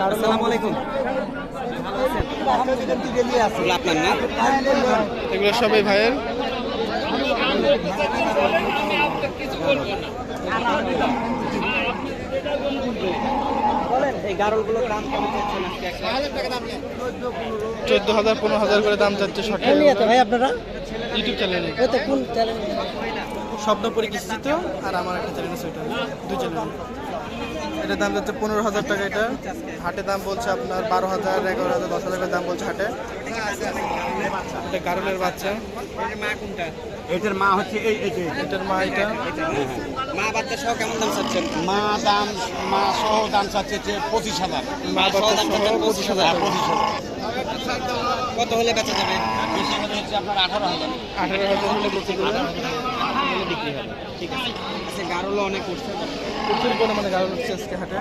আসসালামু আলাইকুম। এগুলো আপনার না এগুলো সবাই ভাইয়ের? চোদ্দ হাজার পনেরো হাজার করে দাম যাচ্ছে শর্ট ভাই আপনারা? ইউটিউব চ্যানেলে ওতে কোন চ্যানেল শব্দ পরিচিত আর আমার একটা চ্যানেল আছে ওইটা। দুই চ্যানেল এটার দাম যাচ্ছে পনেরো হাজার টাকা এটা। হাটে দাম বলছে আপনার বারো হাজার এগারো হাজার দশ হাজার দাম বলছে হাটে। এটা গারলের বাচ্চা। এটার মা কোনটা? এটার মা হচ্ছে এই এই এটার মা এটা। মা বাচ্চা সহ কেমন দাম চাচ্ছেন? মা দাম মা সহ দাম চাচ্ছে যে পঁচিশ হাজার। মা বাচ্চা সহ পঁচিশ হাজার হ্যাঁ, পঁচিশ হাজার। কত হলে বেচা যাবে? হচ্ছে আপনার আঠারো হাজার আঠারো হাজার হলে বিক্রি করবে হলে বিক্রি হবে ঠিক আছে আচ্ছা গারলও অনেক উঠছে। প্রচুর পরিমাণে উঠছে আজকে হাটে।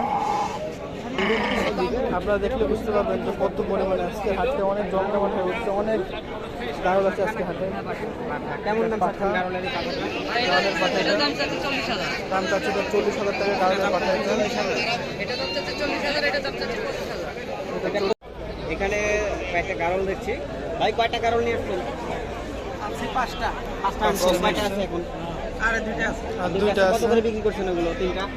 আপনারা দেখলে বুঝতে পারবেন যে কত পরিমাণে আজকে হাটে অনেক জমজমাট হয়ে উঠছে অনেক গাড়ি আছে আজকে হাটে। কেমন দাম চাচ্ছেন গারলের এই পাঠাটা? গাড়ির পাঠাটা দাম চাচ্ছে তো চল্লিশ হাজার টাকা গাড়ির পাঠাটা এখানে কয়েকটা গারল দেখছি। ভাই কয়টা গারল নিয়ে আসছেন? পাঁচটা। পাঁচটা কয়টা আছে এখন? আর দুইটা কত আছে। করে বিক্রি করছেন ওগুলো? তিনটা?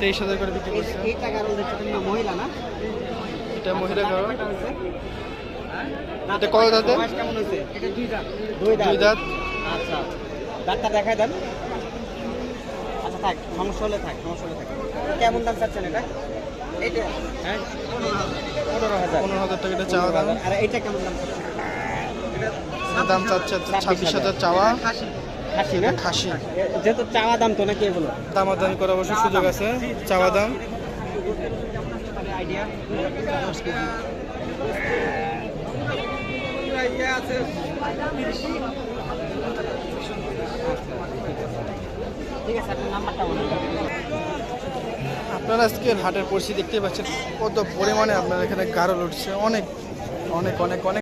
তেইশ হাজার। করে বিক্রি করছে এই- এইটা গারল দেখছি তুমি মহিলা না? এটা মহিলা কত দাঁতের? কেমন হয়েছে? দুই দাঁত। দুই দুই দাঁত। আচ্ছা ডাক্তার দেখায় দেন। আচ্ছা থাক সমস্যা হলে থাক সমস্যা হলে থাক। কেমন দাম চাচ্ছেন এটা? হ্যাঁ পনেরো হাজার। পনেরো হাজার টাকা এটা চাওয়া দাম। আর এইটা কেমন দাম দাম চাচ্ছে ছাব্বিশ হাজার চাওয়া। খাসি। না? খাসি। যেহেতু চাওয়া দাম তো নাকি এগুলো? দামাদামি করার অবশ্য সুযোগ আছে। চাওয়া দাম। ঠিক আছে আপনার নাম্বারটা বলুন। আপনারা আজকে হাটের পরিস্থিতি দেখতে পাচ্ছেন কত পরিমাণে আপনারা এখানে গাড়ল উঠছে অনেক অনেক অনেক অনেক